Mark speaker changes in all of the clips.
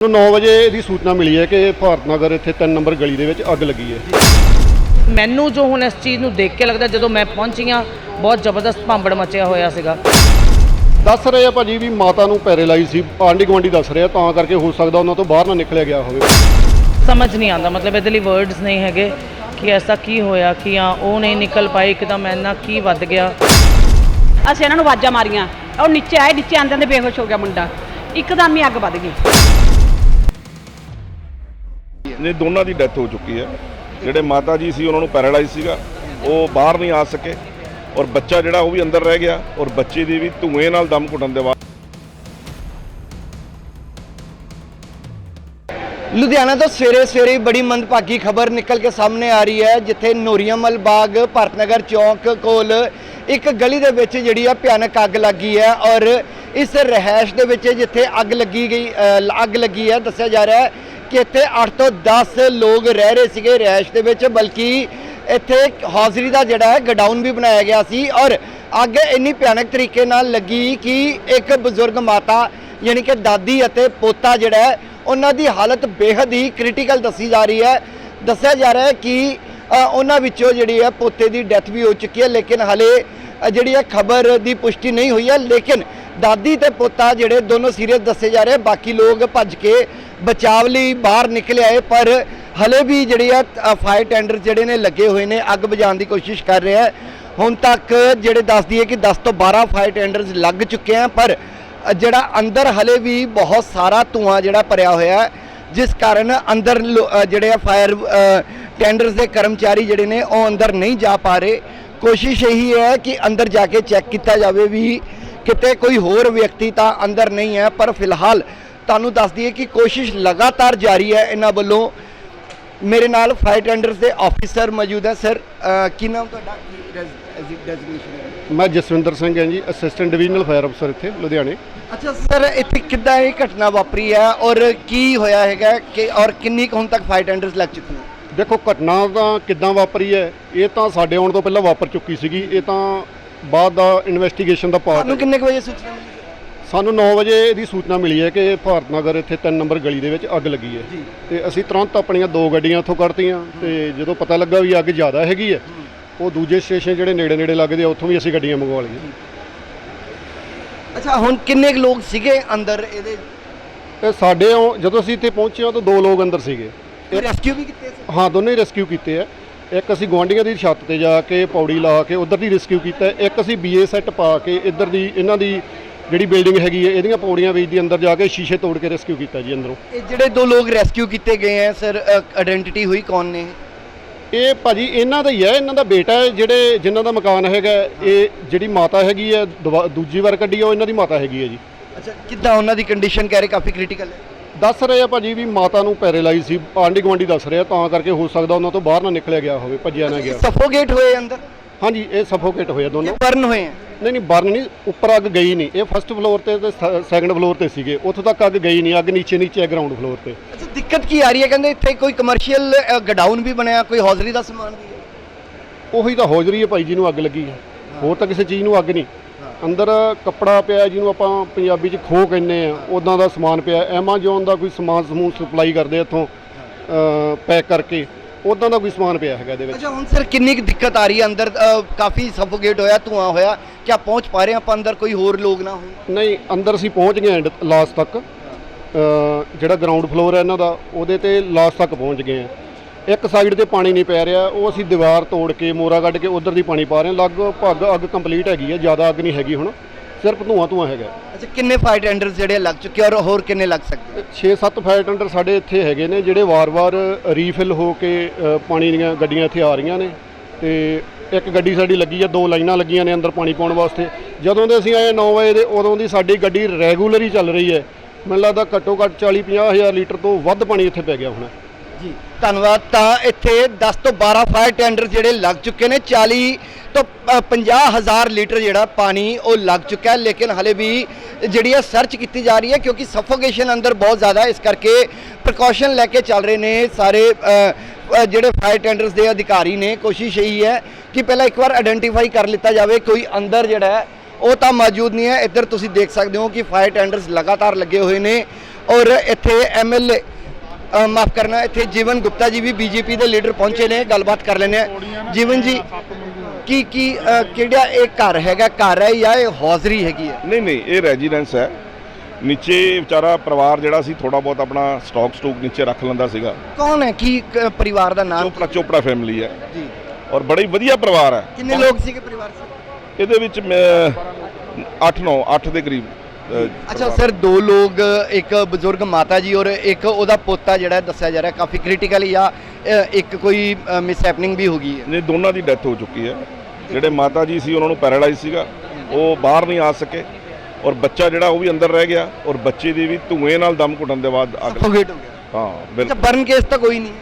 Speaker 1: ਨੂੰ 9 ਵਜੇ ਇਹਦੀ ਸੂਚਨਾ ਮਿਲੀ ਹੈ ਕਿ ਭਾਰਤ ਨਗਰ ਇੱਥੇ 3 ਨੰਬਰ ਗਲੀ ਦੇ ਵਿੱਚ ਅੱਗ ਲੱਗੀ ਹੈ।
Speaker 2: ਮੈਨੂੰ ਜੋ ਹੁਣ ਇਸ ਚੀਜ਼ ਨੂੰ ਦੇਖ ਕੇ ਲੱਗਦਾ ਜਦੋਂ ਮੈਂ ਪਹੁੰਚੀ ਹਾਂ ਬਹੁਤ ਜ਼ਬਰਦਸਤ ਭਾਂਬੜ ਮਚਿਆ ਹੋਇਆ ਸੀਗਾ।
Speaker 1: ਦੱਸ ਰਹੇ ਆ ਭਾਜੀ ਵੀ ਮਾਤਾ ਨੂੰ ਪੈਰਾਲਾਈਜ਼ ਸੀ ਆਂਢੀ ਗੁਆਂਢੀ ਦੱਸ ਰਿਹਾ ਤਾਂ ਕਰਕੇ ਹੋ ਸਕਦਾ ਉਹਨਾਂ ਤੋਂ ਬਾਹਰ ਨਾ ਨਿਕਲਿਆ ਗਿਆ ਹੋਵੇ।
Speaker 2: ਸਮਝ ਨਹੀਂ ਆਉਂਦਾ ਮਤਲਬ ਇਹਦੇ ਲਈ ਵਰਡਸ ਨਹੀਂ ਹੈਗੇ ਕਿ ਐਸਾ ਕੀ ਹੋਇਆ ਕਿ ਹਾਂ ਉਹ ਨਹੀਂ ਨਿਕਲ ਪਾਈ ਇੱਕਦਮ ਇੰਨਾ ਕੀ ਵੱਧ ਗਿਆ।
Speaker 3: ਅਸੀਂ ਇਹਨਾਂ ਨੂੰ ਆਵਾਜ਼ਾਂ ਮਾਰੀਆਂ ਉਹ ਨੀਚੇ ਆਏ ਨੀਚੇ ਆਂਦਿਆਂ ਦੇ ਬੇਹੋਸ਼ ਹੋ ਗਿਆ ਮੁੰਡਾ। ਇੱਕਦਮ ਹੀ ਅੱਗ ਵੱਧ ਗਈ।
Speaker 4: ਨੇ ਦੋਨਾਂ ਦੀ ਡੈਥ ਹੋ ਚੁੱਕੀ ਹੈ। ਜਿਹੜੇ ਮਾਤਾ ਜੀ ਸੀ, ਉਹਨਾਂ ਨੂੰ ਪੈਰਾਲਾਈਜ਼ ਸੀਗਾ। ਉਹ ਬਾਹਰ ਨਹੀਂ ਆ ਸਕੇ। ਔਰ ਬੱਚਾ ਜਿਹੜਾ, ਉਹ ਵੀ ਅੰਦਰ ਰਹਿ ਗਿਆ। ਔਰ ਬੱਚੇ ਦੀ ਵੀ ਧੂਏ ਨਾਲ ਦਮ ਘੁੱਟਣ ਦੇ ਬਾਅਦ
Speaker 5: ਲੁਧਿਆਣਾ ਤੋਂ ਸਵੇਰੇ ਸਵੇਰੇ ਬੜੀ ਮੰਦਭਾਗੀ ਖਬਰ ਨਿਕਲ ਕੇ ਸਾਹਮਣੇ ਆ ਰਹੀ ਹੈ, ਜਿੱਥੇ ਨੋਰੀਆਮਲ ਬਾਗ, ਭਾਰਤਨਗਰ ਚੌਂਕ ਕੋਲ ਇੱਕ ਗਲੀ ਦੇ ਵਿੱਚ ਜਿਹੜੀ ਆ ਭਿਆਨਕ ਅੱਗ ਲੱਗੀ ਹੈ। ਔਰ ਇਸ ਰਹਿائش ਦੇ ਵਿੱਚ ਜਿੱਥੇ ਅੱਗ ਲੱਗੀ ਗਈ ਅੱਗ ਲੱਗੀ ਹੈ, ਦੱਸਿਆ ਜਾ ਰਿਹਾ ਹੈ ਕਿ ਇੱਥੇ 8 ਤੋਂ 10 ਲੋਕ ਰਹਿ ਰਹੇ ਸੀਗੇ ਰਿਹਾਇਸ਼ ਦੇ ਵਿੱਚ, ਬਲਕਿ ਇੱਥੇ ਹਾਜ਼ਰੀ ਦਾ ਜਿਹੜਾ ਹੈ ਗਡਾਊਨ ਵੀ ਬਣਾਇਆ ਗਿਆ ਸੀ ਔਰ ਅੱਗ ਇੰਨੀ ਭਿਆਨਕ ਤਰੀਕੇ ਨਾਲ ਲੱਗੀ ਕਿ ਇੱਕ ਬਜ਼ੁਰਗ ਮਾਤਾ ਯਾਨੀ ਕਿ ਦਾਦੀ ਅਤੇ ਪੋਤਾ ਜਿਹੜਾ ਹੈ, ਉਹਨਾਂ ਦੀ ਹਾਲਤ ਬੇहद ਹੀ ਕ੍ਰਿਟੀਕਲ ਦੱਸੀ ਜਾ ਰਹੀ ਹੈ। ਦੱਸਿਆ ਜਾ ਰਿਹਾ ਹੈ ਕਿ ਉਹਨਾਂ ਵਿੱਚੋਂ ਜਿਹੜੀ ਹੈ ਪੋਤੇ ਦੀ ਡੈਥ ਵੀ ਹੋ ਚੁੱਕੀ ਹੈ, ਲੇਕਿਨ ਹਲੇ ਜਿਹੜੀ ਹੈ ਖਬਰ ਦੀ ਪੁਸ਼ਟੀ ਨਹੀਂ ਹੋਈ ਹੈ। ਲੇਕਿਨ ਦਾਦੀ ਤੇ ਪੋਤਾ ਜਿਹੜੇ ਦੋਨੋਂ ਸੀਰੀਅਸ ਦੱਸੇ ਜਾ ਰਹੇ ਬਾਕੀ ਲੋਕ ਭੱਜ ਕੇ ਬਚਾਵ ਲਈ ਬਾਹਰ ਨਿਕਲੇ ਆਏ, ਪਰ ਹਲੇ ਵੀ ਜਿਹੜੇ ਆ ਫਾਇਰ ਟੈਂਡਰ ਜਿਹੜੇ ਨੇ ਲੱਗੇ ਹੋਏ ਨੇ, ਅੱਗ ਬੁਝਾਉਣ ਦੀ ਕੋਸ਼ਿਸ਼ ਕਰ ਰਿਹਾ ਹੈ ਹੁਣ ਤੱਕ ਜਿਹੜੇ ਦੱਸਦੀ ਹੈ ਕਿ 10 ਤੋਂ 12 ਫਾਇਰ ਟੈਂਡਰਸ ਲੱਗ ਚੁੱਕੇ ਆ, ਪਰ ਜਿਹੜਾ ਅੰਦਰ ਹਲੇ ਵੀ ਬਹੁਤ ਸਾਰਾ ਧੂਆਂ ਜਿਹੜਾ ਭਰਿਆ ਹੋਇਆ ਹੈ ਜਿਸ ਕਾਰਨ ਅੰਦਰ ਲੋ- ਜਿਹੜੇ ਆ ਫਾਇਰ ਟੈਂਡਰਸ ਦੇ ਕਰਮਚਾਰੀ ਜਿਹੜੇ ਨੇ, ਉਹ ਅੰਦਰ ਨਹੀਂ ਜਾ ਪਾ ਰਹੇ। ਕੋਸ਼ਿਸ਼ ਇਹੀ ਹੈ ਕਿ ਅੰਦਰ ਜਾ ਕੇ ਚੈੱਕ ਕੀਤਾ ਜਾਵੇ ਵੀ ਕਿਤੇ ਕੋਈ ਹੋਰ ਵਿਅਕਤੀ ਤਾਂ ਅੰਦਰ ਨਹੀਂ ਹੈ, ਪਰ ਫਿਲਹਾਲ ਤੁਹਾਨੂੰ ਦੱਸ ਦਈਏ ਕਿ ਕੋਸ਼ਿਸ਼ ਲਗਾਤਾਰ ਜਾਰੀ ਹੈ ਇਹਨਾਂ ਵੱਲੋਂ। ਮੇਰੇ ਨਾਲ ਫਾਇਰ ਟੈਂਡਰਸ ਦੇ ਆਫੀਸਰ ਮੌਜੂਦ ਹੈ। ਸਰ ਕੀ ਨਾਮ ਤੁਹਾਡਾ? ਕੀ ਡੈਜ਼ਿਗਨੇਸ਼ਨ ਹੈ?
Speaker 1: ਮੈਂ ਜਸਵਿੰਦਰ ਸਿੰਘ ਹਾਂ ਜੀ ਅਸਿਸਟੈਂਟ ਡਿਵੀਜ਼ਨਲ ਫਾਇਰ ਅਫਸਰ ਇੱਥੇ ਲੁਧਿਆਣੇ।
Speaker 5: ਅੱਛਾ ਸਰ ਇੱਥੇ ਕਿੱਦਾਂ ਇਹ ਘਟਨਾ ਵਾਪਰੀ ਹੈ ਔਰ ਕੀ ਹੋਇਆ ਹੈਗਾ ਕਿ ਔਰ ਕਿੰਨੀ ਕੁ ਹੁਣ ਤੱਕ ਫਾਇਰ ਟੈਂਡਰਸ ਲੱਗ ਚੁੱਕੇ ਨੇ
Speaker 1: ਦੇਖੋ ਘਟਨਾ ਤਾਂ ਕਿੱਦਾਂ ਵਾਪਰੀ ਹੈ ਇਹ ਤਾਂ ਸਾਡੇ ਆਉਣ ਤੋਂ ਪਹਿਲਾਂ ਵਾਪਰ ਚੁੱਕੀ ਸੀਗੀ ਇਹ ਤਾਂ ਬਾਅਦ ਦਾ ਇਨਵੈਸਟੀਗੇਸ਼ਨ ਦਾ ਪਾਰਟ
Speaker 5: ਤੁਹਾਨੂੰ ਕਿੰਨੇ ਕੁ ਵਜੇ ਸੂਚਨਾ ਮਿਲੀ?
Speaker 1: ਸਾਨੂੰ 9 ਵਜੇ ਇਹਦੀ ਸੂਚਨਾ ਮਿਲੀ ਹੈ ਕਿ ਭਾਰਤ ਨਗਰ ਇੱਥੇ 3 ਨੰਬਰ ਗਲੀ ਦੇ ਵਿੱਚ ਅੱਗ ਲੱਗੀ ਹੈ। ਤੇ ਅਸੀਂ ਤੁਰੰਤ ਆਪਣੀਆਂ ਦੋ ਗੱਡੀਆਂ ਇੱਥੋਂ ਕੱਢਤੀਆਂ ਤੇ ਜਦੋਂ ਪਤਾ ਲੱਗਾ ਵੀ ਅੱਗ ਜ਼ਿਆਦਾ ਹੈਗੀ ਹੈ ਉਹ ਦੂਜੇ ਸਟੇਸ਼ਨ ਜਿਹੜੇ ਨੇੜੇ ਨੇੜੇ ਲੱਗਦੇ ਆ ਉੱਥੋਂ ਵੀ ਅਸੀਂ ਗੱਡੀਆਂ ਮੰਗਵਾ ਲਈਆਂ।
Speaker 5: ਅੱਛਾ ਹੁਣ ਕਿੰਨੇ ਕੁ ਲੋਕ ਸੀਗੇ ਅੰਦਰ ਇਹਦੇ?
Speaker 1: ਤੇ ਸਾਡੇ ਉਹ- ਜਦੋਂ ਅਸੀਂ ਇੱਥੇ ਪਹੁੰਚੇ ਹਾਂ ਤਾਂ ਦੋ ਲੋਕ ਅੰਦਰ ਸੀਗੇ।
Speaker 5: ਰੈਸਕਿਊ ਵੀ ਕੀਤੇ ਸੀ?
Speaker 1: ਹਾਂ ਦੋਨੇ ਰੈਸਕਿਊ ਕੀਤੇ ਆ। ਇੱਕ ਅਸੀਂ ਗੁਆਂਢੀਆਂ ਦੀ ਛੱਤ ਤੇ ਜਾ ਕੇ ਪੌੜੀ ਲਾ ਕੇ ਉਧਰ ਦੀ ਰੈਸਕਿਊ ਕੀਤਾ। ਇੱਕ ਅਸੀਂ ਬੀਏ ਸੈੱਟ ਪਾ ਕੇ ਇੱਧਰ ਦੀ ਇਹਨਾਂ ਦੀ ਜਿਹੜੀ ਬਿਲਡਿੰਗ ਹੈਗੀ ਹੈ ਇਹਦੀਆਂ ਪੌੜੀਆਂ ਵਿੱਚ ਦੀ ਅੰਦਰ ਜਾ ਕੇ ਸ਼ੀਸ਼ੇ ਤੋੜ ਕੇ ਰੈਸਕਿਊ ਕੀਤਾ ਜੀ ਅੰਦਰੋਂ।
Speaker 5: ਇਹ ਜਿਹੜੇ ਦੋ ਲੋਕ ਰੈਸਕਿਊ ਕੀਤੇ ਗਏ ਆ ਸਰ ਆਇਡੈਂਟੀਟੀ ਹੋਈ ਕੌਣ ਨੇ?
Speaker 1: ਇਹ ਭਾਜੀ ਇਹਨਾਂ ਦਾ ਹੀ ਹੈ ਇਹਨਾਂ ਦਾ ਬੇਟਾ ਹੈ ਜਿਹੜੇ ਜਿਨ੍ਹਾਂ ਦਾ ਮਕਾਨ ਹੈਗਾ ਇਹ ਜਿਹੜੀ ਮਾਤਾ ਹੈਗੀ ਹੈ ਦੁਬਾ- ਦੂਜੀ ਵਾਰ ਕੱਢੀ ਆ ਉਹ ਇਹਨਾਂ ਦੀ ਮਾਤਾ ਹੈਗੀ ਹੈ ਜੀ।
Speaker 5: ਅੱਛਾ ਕਿੱਦਾਂ ਉਹਨਾਂ ਦੀ ਕੰਡੀਸ਼ਨ ਕਹਿ ਰਹੇ ਕਾਫੀ ਕ੍ਰਿਟੀਕਲ ਹੈ।
Speaker 1: ਦੱਸ ਰਹੇ ਆ ਭਾਜੀ ਵੀ ਮਾਤਾ ਨੂੰ ਪੈਰਾਲਾਈਜ਼ ਸੀ ਆਂਢੀ ਗੁਆਂਢੀ ਦੱਸ ਰਿਹਾ ਤਾਂ ਕਰਕੇ ਹੋ ਸਕਦਾ ਉਹਨਾਂ ਤੋਂ ਬਾਹਰ ਨਾ ਨਿਕਲਿਆ ਗਿਆ ਹੋਵੇ ਭੱਜਿਆ ਨਾ ਗਿਆ।
Speaker 5: ਸਫੋਗੇਟ ਹੋਏ ਅੰਦਰ?
Speaker 1: ਹਾਂਜੀ ਇਹ ਸਫੋਕੇਟ ਹੋਇਆ ਦੋਨੋਂ।
Speaker 5: ਬਰਨ ਹੋਏ ਆ।
Speaker 1: ਨਹੀਂ ਨਹੀਂ ਬਰਨ ਨਹੀਂ ਉੱਪਰ ਅੱਗ ਗਈ ਨਹੀਂ। ਇਹ ਫਸਟ ਫਲੋਰ ਤੇ ਤੇ ਸੈਕੰਡ ਫਲੋਰ ਤੇ ਸੀਗੇ। ਉੱਥੋਂ ਤੱਕ ਅੱਗ ਗਈ ਨਹੀਂ ਅੱਗ ਨੀਚੇ ਨੀਚੇ ਗਰਾਊਂਡ ਫਲੋਰ ਤੇ।
Speaker 5: ਅੱਛਾ ਦਿੱਕਤ ਕੀ ਆ ਰਹੀ ਹੈ? ਕਹਿੰਦੇ ਇੱਥੇ ਕੋਈ ਕਮਰਸ਼ੀਅਲ ਗਡਾਊਨ ਵੀ ਬਣਿਆ ਕੋਈ ਹੌਜ਼ਰੀ ਦਾ ਸਮਾਨ ਵੀ ਹੈ।
Speaker 1: ਉਹੀ ਤਾਂ ਹੌਜਰੀ ਹੈ ਭਾਈ ਜੀ ਨੂੰ ਅੱਗ ਲੱਗੀ ਹੈ। ਹੋਰ ਤਾਂ ਕਿਸੇ ਚੀਜ਼ ਨੂੰ ਅੱਗ ਨਹੀਂ। ਅੰਦਰ ਕੱਪੜਾ ਪਿਆ ਜਿਹਨੂੰ ਆਪਾਂ ਪੰਜਾਬੀ 'ਚ ਖੋਹ ਕਹਿੰਦੇ ਆ ਉਦਾਂ ਦਾ ਸਮਾਨ ਪਿਆ। ਐਮਾਜ਼ੋਨ ਦਾ ਕੋਈ ਸਮਾਨ ਸਮੂਨ ਸਪਲਾਈ ਕਰਦੇ ਇੱਥੋਂ ਪੈਕ ਕਰਕੇ। ਉਦਾਂ ਦਾ ਕੋਈ ਸਮਾਨ ਪਿਆ ਹੈਗਾ ਇਹਦੇ ਵਿੱਚ।
Speaker 5: ਅੱਛਾ ਹੁਣ ਸਰ ਕਿੰਨੀ ਕੁ ਦਿੱਕਤ ਆ ਰਹੀ ਹੈ ਅੰਦਰ? ਅ, ਕਾਫੀ ਸਫੋਗੇਟ ਹੋਇਆ ਧੂਆਂ ਹੋਇਆ। ਕਿਆ ਪਹੁੰਚ ਪਾ ਰਹੇ ਆਪਾਂ ਅੰਦਰ? ਕੋਈ ਹੋਰ ਲੋਕ ਨਾ ਹੋਣ?
Speaker 1: ਨਹੀਂ ਅੰਦਰ ਅਸੀਂ ਪਹੁੰਚ ਗਏ ਐਂਡ ਲਾਸਟ ਤੱਕ। ਅ, ਜਿਹੜਾ ਗਰਾਊਂਡ ਫਲੋਰ ਹੈ ਇਹਨਾਂ ਦਾ ਉਹਦੇ ਤੇ ਲਾਸਟ ਤੱਕ ਪਹੁੰਚ ਗਏ ਆ ਇੱਕ ਸਾਈਡ ਤੇ ਪਾਣੀ ਨਹੀਂ ਪੈ ਰਿਹਾ ਉਹ ਅਸੀਂ ਦੀਵਾਰ ਤੋੜ ਕੇ ਮੋਰਾ ਕੱਢ ਕੇ ਉਧਰ ਦੀ ਪਾਣੀ ਪਾ ਰਹੇ ਹਾਂ। ਲਗਭਗ ਅੱਗ ਕੰਪਲੀਟ ਹੈਗੀ ਹੈ ਜ਼ਿਆਦਾ ਅੱਗ ਨਹੀਂ ਹੈਗੀ ਹੁਣ। ਸਿਰਫ ਧੂਆਂ ਧੂਆਂ ਹੈਗਾ।
Speaker 5: ਅੱਛਾ ਕਿੰਨੇ ਫਾਇਰ ਟੈਂਡਰਸ ਜਿਹੜੇ ਲੱਗ ਚੁੱਕੇ ਔਰ ਹੋਰ ਕਿੰਨੇ ਲੱਗ ਸਕਦੇ?
Speaker 1: 6-7 ਫਾਇਰ ਟੈਂਡਰ ਸਾਡੇ ਇੱਥੇ ਹੈਗੇ ਨੇ ਜਿਹੜੇ ਵਾਰ-ਵਾਰ ਰੀਫਿਲ ਹੋ ਕੇ ਪਾਣੀ ਦੀਆਂ ਗੱਡੀਆਂ ਇੱਥੇ ਆ ਰਹੀਆਂ ਨੇ। ਤੇ ਇੱਕ ਗੱਡੀ ਸਾਡੀ ਲੱਗੀ ਆ ਦੋ ਲਾਈਨਾਂ ਲੱਗੀਆਂ ਨੇ ਅੰਦਰ ਪਾਣੀ ਪਾਉਣ ਵਾਸਤੇ। ਜਦੋਂ ਦੇ ਅਸੀਂ ਆਏ 9 ਵਜੇ ਦੇ ਉਦੋਂ ਦੀ ਸਾਡੀ ਗੱਡੀ ਰੈਗੂਲਰ ਹੀ ਚੱਲ ਰਹੀ ਹੈ। ਮੈਨੂੰ ਲੱਗਦਾ ਘੱਟੋ ਘੱਟ 40-50 ਹਜ਼ਾਰ ਲੀਟਰ ਤੋਂ ਵੱਧ ਪਾਣੀ ਇੱਥੇ ਪੈ ਗਿਆ ਹੋਣਾ।
Speaker 5: ਜੀ ਧੰਨਵਾਦ। ਤਾਂ ਇੱਥੇ 10 ਤੋਂ 12 ਫਾਇਰ ਟੈਂਡਰ ਜਿਹੜੇ ਲੱਗ ਚੁੱਕੇ ਨੇ 40 ਤੋਂ 50 ਹਜ਼ਾਰ ਲੀਟਰ ਜਿਹੜਾ ਪਾਣੀ ਉਹ ਲੱਗ ਚੁੱਕਾ ਹੈ, ਲੇਕਿਨ ਹਲੇ ਵੀ ਜਿਹੜੀ ਹੈ ਸਰਚ ਕੀਤੀ ਜਾ ਰਹੀ ਹੈ, ਕਿਉਂਕਿ ਸਫੋਕੇਸ਼ਨ ਅੰਦਰ ਬਹੁਤ ਜ਼ਿਆਦਾ ਇਸ ਕਰਕੇ ਪ੍ਰੀਕਾਸ਼ਨ ਲੈ ਕੇ ਚੱਲ ਰਹੇ ਨੇ ਸਾਰੇ ਜਿਹੜੇ ਫਾਇਰ ਟੈਂਡਰਸ ਦੇ ਅਧਿਕਾਰੀ ਨੇ, ਕੋਸ਼ਿਸ਼ ਇਹੀ ਹੈ ਕਿ ਪਹਿਲਾਂ ਇੱਕ ਵਾਰ ਆਇਡੈਂਟੀਫਾਈ ਕਰ ਲਿੱਤਾ ਜਾਵੇ, ਕੋਈ ਅੰਦਰ ਜਿਹੜਾ ਉਹ ਤਾਂ ਮੌਜੂਦ ਨਹੀਂ ਹੈ। ਇੱਧਰ ਤੁਸੀਂ ਦੇਖ ਸਕਦੇ ਹੋ ਕਿ ਫਾਇਰ ਟੈਂਡਰਸ ਲਗਾਤਾਰ ਲੱਗੇ ਹੋਏ ਨੇ ਔਰ ਇੱਥੇ ਐਮਐਲਏ ਮਾਫ ਕਰਨਾ, ਇੱਥੇ ਜੀਵਨ ਗੁਪਤਾ ਜੀ ਵੀ ਬੀਜੇਪੀ ਦੇ ਲੀਡਰ ਪਹੁੰਚੇ ਨੇ, ਗੱਲਬਾਤ ਕਰ ਲੈਂਦੇ ਆ ਜੀਵਨ ਜੀ ਕੀ ਕੀ ਅ, ਕਿਹੜਾ ਇਹ ਘਰ ਹੈਗਾ ਘਰ ਹੈ ਜਾਂ ਇਹ ਹੌਜ਼ਰੀ ਹੈਗੀ ਹੈ?
Speaker 4: ਨਹੀਂ ਨਹੀਂ ਇਹ ਰੈਜ਼ੀਡੈਂਸ ਹੈ। ਨੀਚੇ ਵਿਚਾਰਾ ਪਰਿਵਾਰ ਜਿਹੜਾ ਸੀ ਥੋੜਾ ਬਹੁਤ ਆਪਣਾ ਸਟਾਕ ਸਟੂਕ ਨੀਚੇ ਰੱਖ ਲੈਂਦਾ ਸੀਗਾ।
Speaker 5: ਕੌਣ ਹੈ? ਕੀ ਕ- ਪਰਿਵਾਰ ਦਾ ਨਾਮ?
Speaker 4: ਚੋਪੜਾ ਚੋਪੜਾ ਫੈਮਿਲੀ ਹੈ।
Speaker 5: ਜੀ।
Speaker 4: ਔਰ ਬੜੀ ਵਧੀਆ ਪਰਿਵਾਰ ਹੈ।
Speaker 5: ਕਿੰਨੇ ਲੋਕ ਸੀਗੇ ਪਰਿਵਾਰ ਚ?
Speaker 4: ਇਹਦੇ ਵਿੱਚ 8 9 8 ਦੇ ਕਰੀਬ
Speaker 5: ਅੱਛਾ ਸਰ ਦੋ ਲੋਕ ਇੱਕ ਬਜ਼ੁਰਗ ਮਾਤਾ ਜੀ ਔਰ ਇੱਕ ਉਹਦਾ ਪੋਤਾ ਜਿਹੜਾ ਦੱਸਿਆ ਜਾ ਰਿਹਾ ਕਾਫੀ ਕ੍ਰਿਟੀਕਲ ਜਾਂ ਅ, ਇੱਕ ਕੋਈ ਮਿਸ ਹੈਪਨਿੰਗ ਵੀ ਹੋ ਗਈ ਹੈ।
Speaker 4: ਨੇ ਦੋਨਾਂ ਦੀ ਡੈਥ ਹੋ ਚੁੱਕੀ ਹੈ। ਜਿਹੜੇ ਮਾਤਾ ਜੀ ਸੀ ਉਹਨਾਂ ਨੂੰ ਪੈਰਾਲਾਈਜ਼ ਸੀਗਾ ਉਹ ਬਾਹਰ ਨਹੀਂ ਆ ਸਕੇ। ਔਰ ਬੱਚਾ ਜਿਹੜਾ ਉਹ ਵੀ ਅੰਦਰ ਰਹਿ ਗਿਆ ਔਰ ਬੱਚੇ ਦੀ ਵੀ ਧੂਏ ਨਾਲ ਦਮ ਘੁੱਟਣ ਦੇ ਬਾਅਦ ਅੱਗ
Speaker 5: ਸਫੋਕੇਟ ਹੋ ਗਿਆ।
Speaker 4: ਹਾਂ
Speaker 5: ਅੱਛਾ
Speaker 4: ਬਿਲਕੁਲ
Speaker 5: ਬਰਨ ਕੇਸ ਤਾਂ ਕੋਈ ਨਹੀਂ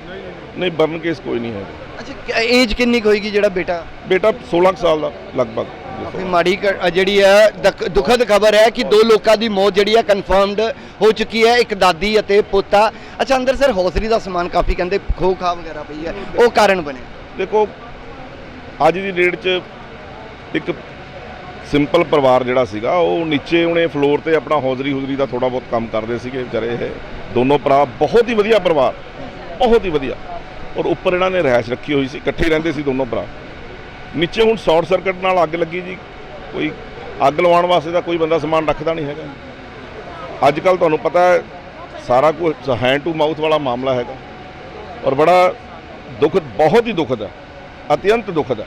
Speaker 4: ਨਹੀਂ ਬਰਨ ਕੇਸ ਕੋਈ ਨਹੀਂ ਹੈ।
Speaker 5: ਅੱਛਾ ਏਜ ਕਿੰਨੀ ਕੁ ਹੋਏਗੀ ਜਿਹੜਾ ਬੇਟਾ?
Speaker 4: ਬੇਟਾ 16 ਕੁ ਸਾਲ ਦਾ ਲਗਭਗ।
Speaker 5: ਕਾਫੀ ਮਾੜੀ ਅ, ਜਿਹੜੀ ਹੈ ਦਕ- ਦੁਖਦ ਖਬਰ ਹੈ ਕਿ ਦੋ ਲੋਕਾਂ ਦੀ ਮੌਤ ਜਿਹੜੀ ਹੈ ਕਨਫਰਮਡ ਹੋ ਚੁੱਕੀ ਹੈ ਇੱਕ ਦਾਦੀ ਅਤੇ ਪੋਤਾ। ਅੱਛਾ ਅੰਦਰ ਸਰ ਹੌਸਰੀ ਦਾ ਸਮਾਨ ਕਾਫੀ ਕਹਿੰਦੇ ਖੋ ਖਾ ਵਗੈਰਾ ਪਈ ਹੈ। ਉਹ ਕਾਰਨ ਬਣਿਆ।
Speaker 4: ਦੇਖੋ ਅੱਜ ਦੀ ਡੇਟ 'ਚ ਇੱਕ ਸਿੰਪਲ ਪਰਿਵਾਰ ਜਿਹੜਾ ਸੀਗਾ, ਉਹ ਨੀਚੇ ਉਹਨੇ ਫਲੋਰ ਤੇ ਆਪਣਾ ਹੌਜ਼ਰੀ ਹੁਜ਼ਰੀ ਦਾ ਥੋੜਾ ਬਹੁਤ ਕੰਮ ਕਰਦੇ ਸੀਗੇ ਵਿਚਾਰੇ ਇਹ। ਦੋਨੋਂ ਭਰਾ ਬਹੁਤ ਹੀ ਵਧੀਆ ਪਰਿਵਾਰ, ਬਹੁਤ ਹੀ ਵਧੀਆ। ਔਰ ਉੱਪਰ ਇਹਨਾਂ ਨੇ ਰਹਿائش ਰੱਖੀ ਹੋਈ ਸੀ, ਇਕੱਠੇ ਰਹਿੰਦੇ ਸੀ ਦੋਨੋਂ ਭਰਾ। ਨੀਚੇ ਹੁਣ ਸ਼ਾਰਟ ਸਰਕਟ ਨਾਲ ਅੱਗ ਲੱਗੀ ਜੀ, ਕੋਈ ਅੱਗ ਲਵਾਉਣ ਵਾਸਤੇ ਤਾਂ ਕੋਈ ਬੰਦਾ ਸਮਾਨ ਰੱਖਦਾ ਨਹੀਂ ਹੈਗਾ। ਅੱਜ ਕੱਲ ਤੁਹਾਨੂੰ ਪਤਾ ਹੈ, ਸਾਰਾ ਕੁਝ ਹੈਂਡ ਟੂ ਮਾਊਥ ਵਾਲਾ ਮਾਮਲਾ ਹੈਗਾ। ਔਰ ਬੜਾ ਦੁੱਖ, ਬਹੁਤ ਹੀ ਦੁੱਖਦ ਹੈ। ਅਤਿਅੰਤ ਦੁਖਦ ਹੈ।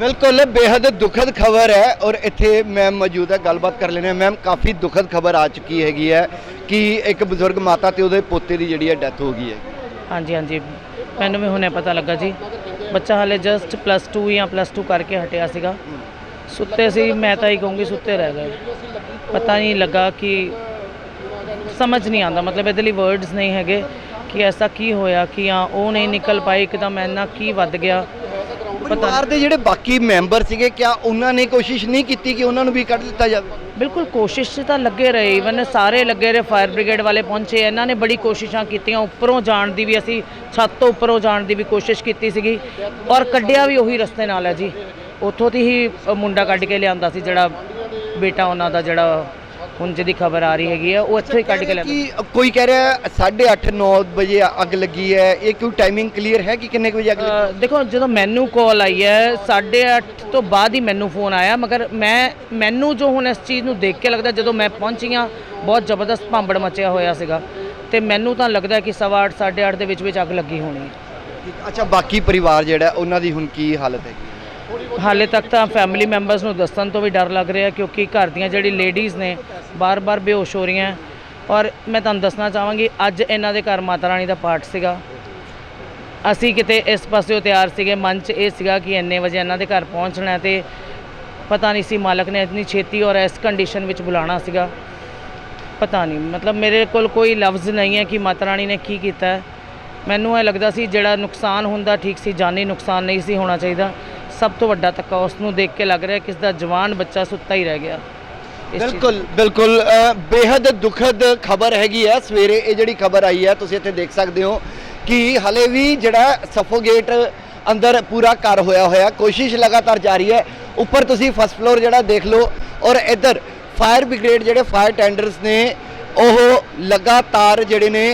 Speaker 5: ਬਿਲਕੁਲ ਬੇहद ਦੁਖਦ ਖਬਰ ਹੈ ਔਰ ਇੱਥੇ ਮੈਮ ਮੌਜੂਦ ਹੈ ਗੱਲਬਾਤ ਕਰ ਲੈਣੇ ਮੈਮ ਕਾਫੀ ਦੁਖਦ ਖਬਰ ਆ ਚੁੱਕੀ ਹੈਗੀ ਹੈ ਕਿ ਇੱਕ ਬਜ਼ੁਰਗ ਮਾਤਾ ਤੇ ਉਹਦੇ ਪੋਤੇ ਦੀ ਜਿਹੜੀ ਹੈ ਡੈਥ ਹੋ ਗਈ ਹੈ।
Speaker 2: ਹਾਂਜੀ ਹਾਂਜੀ। ਮੈਨੂੰ ਵੀ ਹੁਣੇ ਪਤਾ ਲੱਗਾ ਜੀ। ਬੱਚਾ ਹਾਲੇ ਜਸਟ ਪਲੱਸ 2 ਜਾਂ ਪਲੱਸ 2 ਕਰਕੇ ਹਟਿਆ ਸੀਗਾ। ਸੁੱਤੇ ਸੀ ਮੈਂ ਤਾਂ ਹੀ ਕਹੂੰਗੀ ਸੁੱਤੇ ਰਹਿ ਗਏ। ਪਤਾ ਨਹੀਂ ਲੱਗਾ ਕਿ ਸਮਝ ਨਹੀਂ ਆਉਂਦਾ। ਮਤਲਬ ਇਹਦੇ ਲਈ ਵਰਡਸ ਨਹੀਂ ਹੈਗੇ ਕਿ ਐਸਾ ਕੀ ਹੋਇਆ ਕਿ ਹਾਂ ਉਹ ਨਹੀਂ ਨਿਕਲ ਪਾਏ ਇੱਕਦਮ ਇੰਨਾ ਕੀ ਵੱਧ ਗਿਆ।
Speaker 5: ਪਰਿਵਾਰ ਦੇ ਜਿਹੜੇ ਬਾਕੀ ਮੈਂਬਰ ਸੀਗੇ ਕਿਆ ਉਹਨਾਂ ਨੇ ਕੋਸ਼ਿਸ਼ ਨਹੀਂ ਕੀਤੀ ਕਿ ਉਹਨਾਂ ਨੂੰ ਵੀ ਕੱਢ ਲਿੱਤਾ ਜਾਵੇ?
Speaker 2: ਬਿਲਕੁਲ ਕੋਸ਼ਿਸ਼ ਤਾਂ ਲੱਗੇ ਰਹੇ। ਇਵਨ ਸਾਰੇ ਲੱਗੇ ਰਹੇ ਫਾਇਰ ਬ੍ਰਿਗੇਡ ਵਾਲੇ ਪਹੁੰਚੇ। ਇਹਨਾਂ ਨੇ ਬੜੀ ਕੋਸ਼ਿਸ਼ਾਂ ਕੀਤੀਆਂ। ਉੱਪਰੋਂ ਜਾਣ ਦੀ ਵੀ ਅਸੀਂ ਛੱਤ ਤੋਂ ਉੱਪਰੋਂ ਜਾਣ ਦੀ ਵੀ ਕੋਸ਼ਿਸ਼ ਕੀਤੀ ਸੀਗੀ। ਔਰ ਕੱਢਿਆ ਵੀ ਉਹੀ ਰਸਤੇ ਨਾਲ ਹੈ ਜੀ। ਉੱਥੋਂ ਦੀ ਹੀ ਮੁੰਡਾ ਕੱਢ ਕੇ ਲਿਆਂਦਾ ਸੀ ਜਿਹੜਾ ਬੇਟਾ ਉਹਨਾਂ ਦਾ ਜਿਹੜਾ ਹੁਣ ਜਿਹਦੀ ਖਬਰ ਆ ਰਹੀ ਹੈਗੀ ਹੈ ਉਹ ਇੱਥੋਂ ਹੀ ਕੱਢ ਕੇ
Speaker 5: ਕਿ ਕੋਈ ਕਹਿ ਰਿਹਾ 8:30 9 ਵਜੇ ਅੱਗ ਲੱਗੀ ਹੈ? ਇਹ ਕੋਈ ਟਾਈਮਿੰਗ ਕਲੀਅਰ ਹੈ ਕਿ ਕਿੰਨੇ ਕੁ ਵਜੇ ਅੱਗ ਲੱਗੀ?
Speaker 2: ਅ, ਦੇਖੋ ਜਦੋਂ ਮੈਨੂੰ ਕਾਲ ਆਈ ਹੈ 8:30 ਤੋਂ ਬਾਅਦ ਹੀ ਮੈਨੂੰ ਫੋਨ ਆਇਆ ਮਗਰ ਮੈਂ ਮੈਨੂੰ ਜੋ ਹੁਣ ਇਸ ਚੀਜ਼ ਨੂੰ ਦੇਖ ਕੇ ਲੱਗਦਾ ਜਦੋਂ ਮੈਂ ਪਹੁੰਚੀ ਹਾਂ ਬਹੁਤ ਜ਼ਬਰਦਸਤ ਭਾਂਬੜ ਮਚਿਆ ਹੋਇਆ ਸੀਗਾ। ਤੇ ਮੈਨੂੰ ਤਾਂ ਲੱਗਦਾ ਕਿ ਸਵਾ ਅੱਠ, ਸਾਢੇ 8:30 ਦੇ ਵਿੱਚ ਵਿੱਚ ਅੱਗ ਲੱਗੀ ਹੋਣੀ ਹੈ।
Speaker 5: ਅੱਛਾ ਬਾਕੀ ਪਰਿਵਾਰ ਜਿਹੜਾ ਉਹਨਾਂ ਦੀ ਹੁਣ ਕੀ ਹਾਲਤ ਹੈਗੀ?
Speaker 2: ਹਾਲੇ ਤੱਕ ਤਾਂ ਫੈਮਿਲੀ ਮੈਂਬਰਸ ਨੂੰ ਦੱਸਣ ਤੋਂ ਵੀ ਡਰ ਲੱਗ ਰਿਹਾ ਕਿਉਂਕਿ ਘਰ ਦੀਆਂ ਜਿਹੜੀ ਲੇਡੀਜ਼ ਨੇ ਬਾਰ-ਬਾਰ ਬੇਹੋਸ਼ ਹੋ ਰਹੀਆਂ। ਔਰ ਮੈਂ ਤੁਹਾਨੂੰ ਦੱਸਣਾ ਚਾਹਾਂਗੀ, ਅੱਜ ਇਹਨਾਂ ਦੇ ਘਰ ਮਾਤਾ ਰਾਣੀ ਦਾ ਪਾਠ ਸੀਗਾ। ਅਸੀਂ ਕਿਤੇ ਇਸ ਪਾਸਿਓਂ ਤਿਆਰ ਸੀਗੇ, ਮਨ 'ਚ ਇਹ ਸੀਗਾ ਕਿ ਇੰਨੇ ਵਜੇ ਇਹਨਾਂ ਦੇ ਘਰ ਪਹੁੰਚਣਾ ਹੈ ਤੇ ਪਤਾ ਨਹੀਂ ਸੀ ਮਾਲਕ ਨੇ ਇਤਨੀ ਛੇਤੀ ਔਰ ਇਸ ਕੰਡੀਸ਼ਨ ਵਿੱਚ ਬੁਲਾਉਣਾ ਸੀਗਾ। ਪਤਾ ਨਹੀਂ, ਮਤਲਬ ਮੇਰੇ ਕੋਲ ਕੋਈ ਲਫ਼ਜ਼ ਨਹੀਂ ਹੈ ਕਿ ਮਾਤਾ ਰਾਣੀ ਨੇ ਕੀ ਕੀਤਾ ਮੈਨੂੰ ਇਹ ਲੱਗਦਾ ਸੀ ਜਿਹੜਾ ਨੁਕਸਾਨ ਹੁੰਦਾ, ਠੀਕ ਸੀ, ਜਾਨੀ ਨੁਕਸਾਨ ਨਹੀਂ ਸੀ ਹੋਣਾ ਚਾਹੀਦਾ। ਸਭ ਤੋਂ ਵੱਡਾ ਧੱਕਾ ਉਸ ਨੂੰ ਦੇਖ ਕੇ ਲੱਗ ਰਿਹਾ ਕਿਸ ਦਾ ਜਵਾਨ ਬੱਚਾ ਸੁੱਤਾ ਹੀ ਰਹਿ ਗਿਆ।
Speaker 5: ਬਿਲਕੁਲ ਬਿਲਕੁਲ ਬੇहद ਦੁਖਦ ਖਬਰ ਹੈਗੀ ਹੈ ਸਵੇਰੇ ਇਹ ਜਿਹੜੀ ਖਬਰ ਆਈ ਹੈ ਤੁਸੀਂ ਇੱਥੇ ਦੇਖ ਸਕਦੇ ਹੋ ਕਿ ਹਲੇ ਵੀ ਜਿਹੜਾ ਸਫੋਗੇਟ ਅੰਦਰ ਪੂਰਾ ਘਰ ਹੋਇਆ ਹੋਇਆ ਕੋਸ਼ਿਸ਼ ਲਗਾਤਾਰ ਜਾਰੀ ਹੈ। ਉੱਪਰ ਤੁਸੀਂ ਫਸਟ ਫਲੋਰ ਜਿਹੜਾ ਦੇਖ ਲਓ ਔਰ ਇੱਧਰ ਫਾਇਰ ਬ੍ਰਿਗੇਡ ਜਿਹੜੇ ਫਾਇਰ ਟੈਂਡਰਸ ਨੇ ਉਹ ਲਗਾਤਾਰ ਜਿਹੜੇ ਨੇ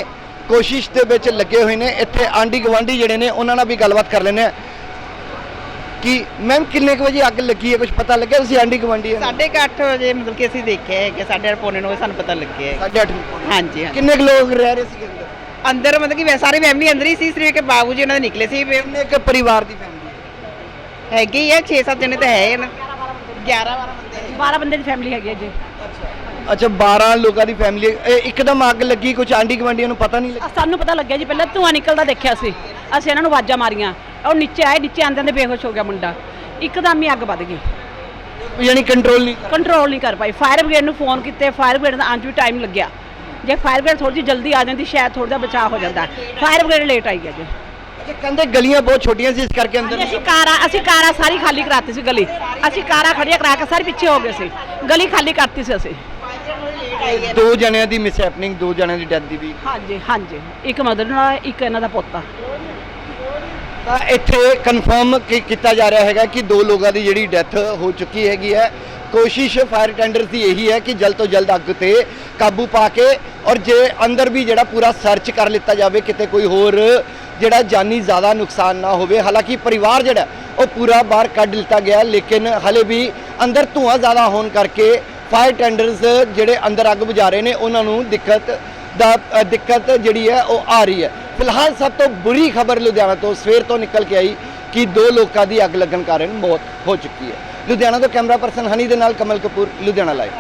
Speaker 5: ਕੋਸ਼ਿਸ਼ ਦੇ ਵਿੱਚ ਲੱਗੇ ਹੋਏ ਨੇ। ਇੱਥੇ ਆਂਡੀ ਗਵਾਂਡੀ ਜਿਹੜੇ ਨੇ ਉਹਨਾਂ ਨਾਲ ਵੀ ਗੱਲਬਾਤ ਕਰ ਲੈਂਦੇ ਆ ਕਿ ਮੈਮ ਕਿੰਨੇ ਕੁ ਵਜੇ ਅੱਗ ਲੱਗੀ ਹੈ? ਕੁਝ ਪਤਾ ਲੱਗਿਆ ਤੁਸੀਂ ਆਂਡੀ ਗਵਾਂਡੀ ਹੈ?
Speaker 6: ਸਾਢੇ ਕੁ ਅੱਠ ਵਜੇ ਮਤਲਬ ਕਿ ਅਸੀਂ ਦੇਖਿਆ ਹੈ ਕਿ ਸਾਢੇ ਅੱਠ ਪੌਣੇ ਨੂੰ ਸਾਨੂੰ ਪਤਾ ਲੱਗਿਆ ਹੈ
Speaker 5: ਸਾਢੇ ਅੱਠ
Speaker 6: ਹਾਂਜੀ ਹਾਂਜੀ।
Speaker 5: ਕਿੰਨੇ ਕੁ ਲੋਕ ਰਹਿ ਰਹੇ ਸੀ ਅੰਦਰ?
Speaker 6: ਅੰਦਰ ਮਤਲਬ ਕਿ ਵੈ- ਸਾਰੀ ਫੈਮਿਲੀ ਅੰਦਰ ਹੀ ਸੀ ਸਿਰਫ ਕਿ ਬਾਬੂ ਜੀ ਉਹਨਾਂ ਦੇ ਨਿਕਲੇ ਸੀ। ਵੀ
Speaker 5: ਕਿੰਨੇ ਕੁ ਪਰਿਵਾਰ ਦੀ ਫੈਮਿਲੀ
Speaker 6: ਹੈਗੇ ਹੀ ਆ 6-7 ਜਣੇ ਤਾਂ ਹੈ ਨਾ। 11-12 ਬੰਦੇ
Speaker 3: 12 ਬੰਦੇ ਦੀ ਫੈਮਿਲੀ ਹੈਗੀ ਹੈ ਜੀ।
Speaker 5: ਅੱਛਾ। 12 ਲੋਕਾਂ ਦੀ ਫੈਮਿਲੀ ਇੱਕਦਮ ਅੱਗ ਲੱਗੀ ਕੁਝ ਆਂਢੀ ਗੁਆਂਢੀਆਂ ਨੂੰ ਪਤਾ ਨਹੀਂ
Speaker 3: ਅ, ਸਾਨੂੰ ਪਤਾ ਲੱਗਿਆ ਜੀ ਪਹਿਲਾਂ ਧੂੰਆਂ ਨਿਕਲਦਾ ਦੇਖਿਆ ਸੀ। ਅਸੀਂ ਇਹਨਾਂ ਨੂੰ ਆਵਾਜ਼ਾਂ ਮਾਰੀਆਂ। ਉਹ ਨੀਚੇ ਆਏ ਨੀਚੇ ਆਂਦਿਆਂ ਦੇ ਬੇਹੋਸ਼ ਹੋ ਗਿਆ ਮੁੰਡਾ। ਇੱਕਦਮ ਹੀ ਅੱਗ ਵੱਧ ਗਈ।
Speaker 5: ਯਾਨੀ ਕੰਟਰੋਲ ਨਹੀਂ
Speaker 3: ਕੰਟਰੋਲ ਨਹੀਂ ਕਰ ਪਾਈ। ਫਾਇਰ ਬ੍ਰਿਗੇਡ ਨੂੰ ਫੋਨ ਕੀਤੇ ਫਾਇਰ ਬ੍ਰਿਗੇਡ ਦਾ ਆਉਣ 'ਚ ਵੀ ਟਾਈਮ ਲੱਗਿਆ। ਜੇ ਫਾਇਰ ਬ੍ਰਿਗੇਡ ਥੋੜੀ ਜਿਹੀ ਜਲਦੀ ਆ ਜਾਂਦੀ ਸ਼ਾਇਦ ਥੋੜਾ ਜਿਹਾ ਬਚਾਅ ਹੋ ਜਾਂਦਾ। ਫਾਇਰ ਬ੍ਰਿਗੇਡ ਲੇਟ ਆਈ ਹੈ ਜੀ
Speaker 5: ਅੱਛਾ ਕਹਿੰਦੇ ਗਲੀਆਂ ਬਹੁਤ ਛੋਟੀਆਂ ਸੀ ਇਸ ਕਰਕੇ ਅੰਦਰ
Speaker 3: ਅਸੀਂ ਕਾਰਾਂ ਅਸੀਂ ਕਾਰਾਂ ਸਾਰੀ ਖਾਲੀ ਕਰਾਤੀ ਸੀ ਗਲੀ। ਅਸੀਂ ਕਾਰਾਂ ਖੜੀਆਂ ਕਰਾ ਕੇ ਸਾਰੇ ਪਿੱਛੇ ਹੋ ਗਏ ਸੀ। ਗਲੀ ਖਾਲੀ ਕਰਤੀ ਸੀ ਅਸੀਂ।
Speaker 5: ਦੋ ਜਣਿਆਂ ਦੀ ਮਿਸ ਹੈਪਨਿੰਗ ਦੋ ਜਣਿਆਂ ਦੀ ਡੈਥ ਦੀ ਵੀ।
Speaker 3: ਹਾਂਜੀ ਹਾਂਜੀ। ਇੱਕ ਮਦਰ ਨਾਲ ਇੱਕ ਇਹਨਾਂ ਦਾ ਪੋਤਾ
Speaker 5: ਤਾਂ ਇੱਥੇ ਕਨਫਰਮ ਕੀਤਾ ਜਾ ਰਿਹਾ ਹੈਗਾ ਕਿ ਦੋ ਲੋਕਾਂ ਦੀ ਜਿਹੜੀ ਡੈਥ ਹੋ ਚੁੱਕੀ ਹੈਗੀ ਹੈ। ਕੋਸ਼ਿਸ਼ ਫਾਇਰ ਟੈਂਡਰਸ ਦੀ ਇਹੀ ਹੈ ਕਿ ਜਲਦ ਤੋਂ ਜਲਦ ਅੱਗ ਤੇ ਕਾਬੂ ਪਾ ਕੇ ਔਰ ਜੇ ਅੰਦਰ ਵੀ ਜਿਹੜਾ ਪੂਰਾ ਸਰਚ ਕਰ ਲਿੱਤਾ ਜਾਵੇ, ਕਿਤੇ ਕੋਈ ਹੋਰ ਜਿਹੜਾ ਜਾਨੀ ਜ਼ਿਆਦਾ ਨੁਕਸਾਨ ਨਾ ਹੋਵੇ। ਹਾਲਾਂਕਿ ਪਰਿਵਾਰ ਜਿਹੜਾ, ਉਹ ਪੂਰਾ ਬਾਹਰ ਕੱਢ ਲਿੱਤਾ ਗਿਆ, ਲੇਕਿਨ ਹਲੇ ਵੀ ਅੰਦਰ ਧੂਆਂ ਜ਼ਿਆਦਾ ਹੋਣ ਕਰਕੇ ਫਾਇਰ ਟੈਂਡਰਸ ਜਿਹੜੇ ਅੰਦਰ ਅੱਗ ਬੁਝਾ ਰਹੇ ਨੇ, ਉਹਨਾਂ ਨੂੰ ਦਿੱਕਤ ਦਾ ਦਿੱਕਤ ਜਿਹੜੀ ਹੈ, ਉਹ ਆ ਰਹੀ ਹੈ। ਫਿਲਹਾਲ ਸਭ ਤੋਂ ਬੁਰੀ ਖਬਰ ਲੁਧਿਆਣਾ ਤੋਂ ਸਵੇਰ ਤੋਂ ਨਿਕਲ ਕੇ ਆਈ ਕਿ ਦੋ ਲੋਕਾਂ ਦੀ ਅੱਗ ਲੱਗਣ ਕਾਰਨ ਮੌਤ ਹੋ ਚੁੱਕੀ ਹੈ। ਲੁਧਿਆਣਾ ਤੋਂ ਕੈਮਰਾ ਪਰਸਨ ਹਨੀ ਦੇ ਨਾਲ ਕਮਲ ਕਪੂਰ, ਲੁਧਿਆਣਾ ਲਾਈਵ